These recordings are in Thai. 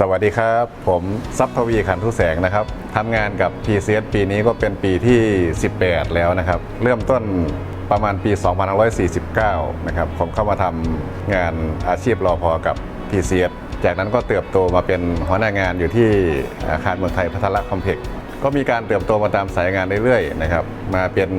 สวัสดีครับ ผมซับทวีขันทุแสงนะครับทำงานกับ PCS ปีนี้ก็เป็นปีที่ 18 แล้วนะครับ เริ่มต้นประมาณปี 2549 นะครับ ผมเข้ามาทำงานอาชีพรอพอกับ PCS จากนั้นก็เติบโตมาเป็นหัวหน้างานอยู่ที่อาคารเมืองไทยพัฒนาคอมเพล็กซ์ก็มีการเติบโตมาตามสายงานเรื่อยๆนะครับ มาเป็น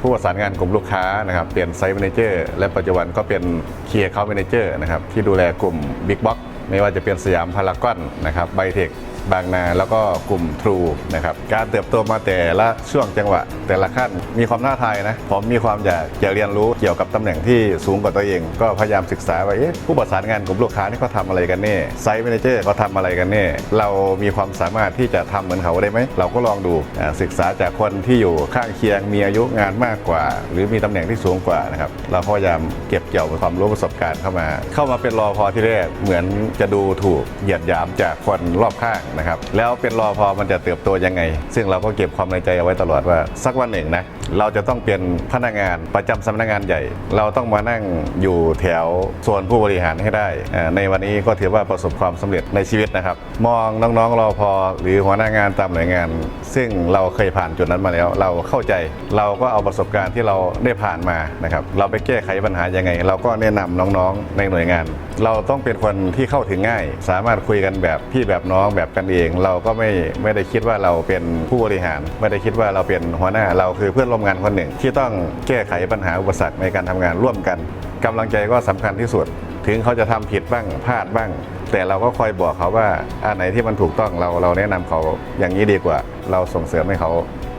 ผู้ประสานงานกลุ่มลูกค้านะครับ เปลี่ยนไซต์แมเนเจอร์และปัจจุบันก็เป็นเคียร์เขาแมเนเจอร์นะครับที่ดูแลกลุ่ม Big Box ไม่ว่าจะเป็นสยามพารากอนนะครับไบเทค บางนาแล้วก็กลุ่ม True นะครับการเติบโตมาแต่ละช่วงจังหวะ แต่ละขั้นมีความท้าทายนะผมมีความอยากจะเรียนรู้เกี่ยวกับตำแหน่งที่สูงกว่าตัวเอง ก็พยายามศึกษาว่าผู้ประสานงานกลุ่มลูกค้านี่เขาทำอะไรกันแน่ไซต์แมเนเจอร์เขาทำอะไรกันแน่เรามีความสามารถที่จะทำเหมือนเขาได้ไหมเราก็ลองดูศึกษาจากคนที่อยู่ข้างเคียงมีอายุงานมากกว่า หรือมีตำแหน่งที่สูงกว่านะครับเราพยายามเก็บเกี่ยวความรู้ประสบการณ์เข้ามา เข้ามาเป็นรอพอที่แรกเหมือนจะดูถูกเหยียดหยามจากคนรอบข้างนะครับแล้วเป็นรอพอมันจะเติบโตยังไง ซึ่งเราก็เก็บความในใจเอาไว้ตลอดว่าสักวันหนึ่งนะเราจะต้องเป็นพนักงานประจำสำนักงานใหญ่ เราต้องมานั่งอยู่แถวโซนผู้บริหารให้ได้ ในวันนี้ก็ถือว่าประสบความสำเร็จในชีวิตนะครับ มองน้องๆรอพอหรือหัวหน้างานตามหน่วยงาน ซึ่งเราเคยผ่านจุดนั้นมาแล้ว เราเข้าใจเราก็เอาประสบการณ์ที่เราได้ผ่านมานะครับ เราไปแก้ไขปัญหายังไง เราก็แนะนำน้องๆในหน่วยงาน เราต้องเป็นคนที่เข้าถึงง่าย สามารถคุยกันแบบพี่แบบน้องแบบกันเอง เราก็ไม่ไม่ได้คิดว่าเราเป็นผู้บริหาร ไม่ได้คิดว่าเราเป็นหัวหน้าเราคือเพื่อนร่วมงานคนหนึ่ง ที่ต้องแก้ไขปัญหาอุปสรรคในการทำงานร่วมกันกำลังใจก็สำคัญที่สุด ถึงเขาจะทำผิดบ้างพลาดบ้าง แต่เราก็คอยบอกเขาว่าอันไหนที่มันถูกต้องเราเราแนะนำเขาอย่างนี้ดีกว่า เราส่งเสริมให้เขา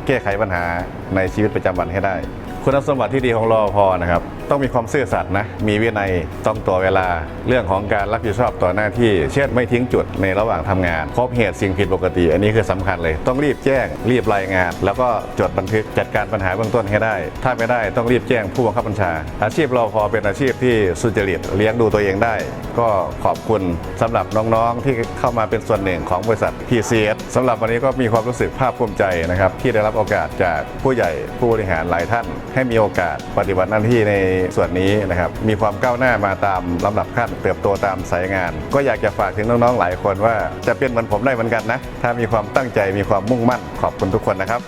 แก้ไขปัญหาในชีวิตประจำวันให้ได้ คุณสมบัติที่ดีของรอพอนะครับ ต้องมีความซื่อสัตย์นะ มีวินัยต้องต่อเวลา เรื่องของการรับผิดชอบต่อหน้าที่ เช่นไม่ทิ้งจุดในระหว่างทำงาน พบเหตุสิ่งผิดปกติ อันนี้คือสำคัญเลย ต้องรีบแจ้ง รีบรายงาน แล้วก็จดบันทึกจัดการปัญหาเบื้องต้นให้ได้ ถ้าไม่ได้ต้องรีบแจ้งผู้บังคับบัญชา อาชีพรอพอเป็นอาชีพที่สุจริตเลี้ยงดูตัวเองได้ ก็ขอบคุณสำหรับน้องๆที่เข้ามาเป็นส่วนหนึ่งของบริษัท PCS สำหรับวันนี้ก็มีความรู้สึกภาคภูมิใจนะครับที่ได้รับโอกาสจากผู้ใหญ่ผู้บริหารหลายท่าน ให้มีโอกาสปฏิบัติหน้าที่ในส่วนนี้นะครับมีความก้าวหน้ามาตามลำดับขั้นเติบโตตามสายงาน ก็อยากจะฝากถึงน้องๆหลายคนว่าจะเป็นเหมือนผมได้เหมือนกันนะ ถ้ามีความตั้งใจมีความมุ่งมั่นขอบคุณทุกคนนะครับ